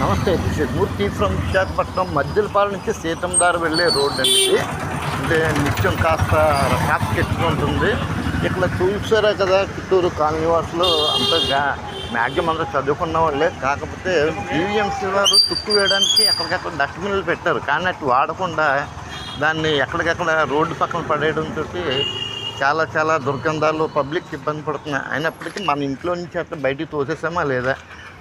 నమస్తే మూర్తి ఫ్రమ్ విశాఖపట్నం మధ్యలపాల నుంచి సీతందారు వెళ్ళే రోడ్ అండి ఇది. అంటే నిత్యం కాస్త ట్రాఫిక్ ఎక్కువ ఉంటుంది. ఇక్కడ చూసారా కదా చిత్తూరు కాలనీవాసులు అంతా అంతగా మ్యాక్సిమం అంతా చదువుకున్న వాళ్ళే. కాకపోతే ఈవీఎంసీ వారు తుక్కు వేయడానికి ఎక్కడికక్కడ డస్ట్బిన్లు పెట్టారు. కానీ అటు వాడకుండా దాన్ని ఎక్కడికక్కడ రోడ్డు పక్కన పడేయడంతో చాలా చాలా దుర్గంధాలు పబ్లిక్ ఇబ్బంది పడుతున్నాయి. అయినప్పటికీ మన ఇంట్లో నుంచి అట్లా బయటికి తోసేసామా లేదా?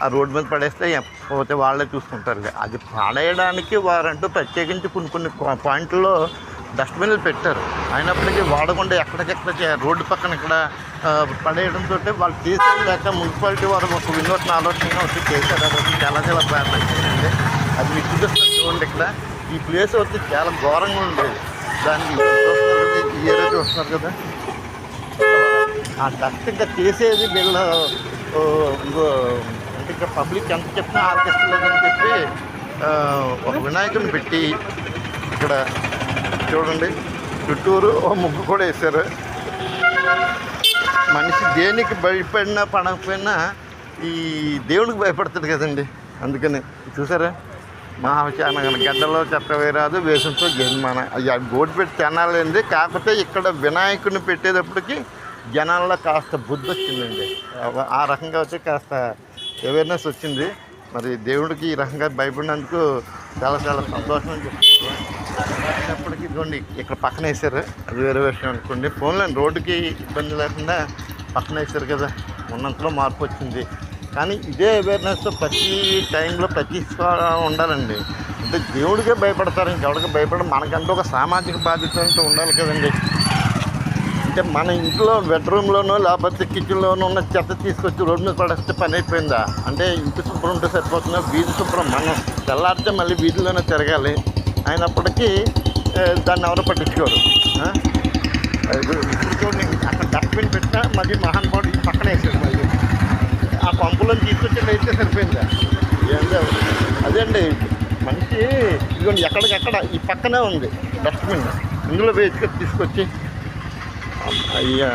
ఆ రోడ్డు మీద పడేస్తే పోతే వాళ్ళే చూసుకుంటారు అది పడేయడానికి వారంటూ ప్రత్యేకించి కొన్ని కొన్ని పాయింట్లలో డస్ట్బిన్లు పెట్టారు. అయినప్పటికీ వాడకుండా ఎక్కడికెక్కడ రోడ్డు పక్కన ఇక్కడ పడేయడంతో వాళ్ళు తీసేయలేక మున్సిపాలిటీ వారు ఒక వినూత్న ఆలోచన వచ్చి చేశారు. అది వచ్చి చాలా చాలా బాగుంది అది మీకు చూడండి ఇక్కడ. ఈ ప్లేస్ వచ్చి చాలా ఘోరంగా ఉండేది. దానికి చూస్తున్నారు కదా, చూస్తున్నారు కదా. ఆ డస్ట్ ఇంకా చేసేది వీళ్ళు అంటే ఇంకా పబ్లిక్ ఎంత చెప్పినా ఆర్కెస్ట్రలేదని చెప్పి ఒక వినాయకుని పెట్టి ఇక్కడ చూడండి చుట్టూరు ఓ ముగ్గు కూడా వేశారు. మనిషి దేనికి భయపడినా పడకపోయినా ఈ దేవుడికి భయపడుతుంది కదండి. అందుకని చూసారా? మా గడ్డలో చెత్త వేసంతో జన్మన అయ్యా గోటు పెట్టి తినాలండి. కాకపోతే ఇక్కడ వినాయకుడిని పెట్టేటప్పటికి జనాల్లో కాస్త బుద్ధి వచ్చిందండి. ఆ- రకంగా వచ్చి కాస్త అవేర్నెస్ వచ్చింది. మరి దేవుడికి ఈ రకంగా భయపడినందుకు చాలా చాలా సంతోషం అని చెప్తున్నాను. అయినప్పటికీ ఇదిగోండి ఇక్కడ పక్కన వేసారు అది వేరే విషయం అనుకోండి. ఫోన్లో రోడ్డుకి ఇబ్బంది లేకుండా పక్కన వేసారు కదా. ఉన్నంతలో మార్పు వచ్చింది. కానీ ఇదే అవేర్నెస్ ప్రతి టైంలో ప్రతి ఉండాలండి. అంటే దేవుడికే భయపడతారు ఇంకెవరికి భయపడ మనకంటూ ఒక సామాజిక బాధ్యత అంటూ ఉండాలి కదండి. అంటే మన ఇంట్లో బెడ్రూమ్లోనో లేకపోతే కిచెన్లోనో ఉన్న చెత్త తీసుకొచ్చి రోడ్డు మీద పడేస్తే పని అయిపోయిందా? అంటే ఇంటి శుభ్రం ఉంటే సరిపోతుందా? వీధి శుభ్రం మనం తెల్లారితే మళ్ళీ వీధిలోనే తిరగాలి. అయినప్పటికీ దాన్ని ఎవరు పట్టించుకోరు. చూడండి అక్కడ డస్ట్బిన్ పెట్టినా మళ్ళీ మహానుభావుడు పక్కన వేసేది మళ్ళీ పంపులో తీసుకొచ్చి అయితే సరిపోయిందా? ఏందో అదే అండి మనిషి ఇదిగోండి ఎక్కడికక్కడ ఈ పక్కనే ఉంది డస్ట్బిన్. ఇందులో వేసుకొని తీసుకొచ్చి. అయ్యా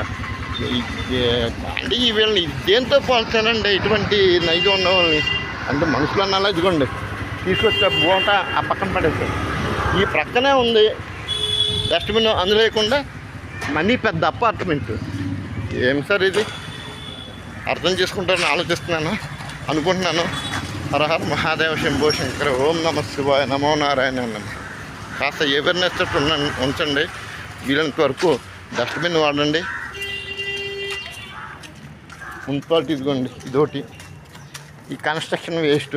అంటే ఈ వీళ్ళని దేంతో పోల్చానండి ఇటువంటి నైజం ఉన్న వాళ్ళని? అంటే మనుషులు అన్నాలో ఇదిగోండి తీసుకొచ్చే బోట ఆ పక్కన పడేసాడు ఈ ప్రక్కనే ఉంది డస్ట్బిన్ అందులో లేకుండా మనీ పెద్ద అపార్ట్మెంట్. ఏం సార్ ఇది? అర్థం చేసుకుంటారని ఆలోచిస్తున్నాను. అనుకుంటున్నాను. హరహర మహాదేవ శంభో శంకర ఓం నమ శివాయ నమో నారాయణ నమ. కాస్త అవేర్నెస్ ఉంచండి. వీలైనంత వరకు డస్ట్బిన్ వాడండి. మున్సిపాలిటీ ఇదిగోండి ఇదోటి ఈ కన్స్ట్రక్షన్ వేస్ట్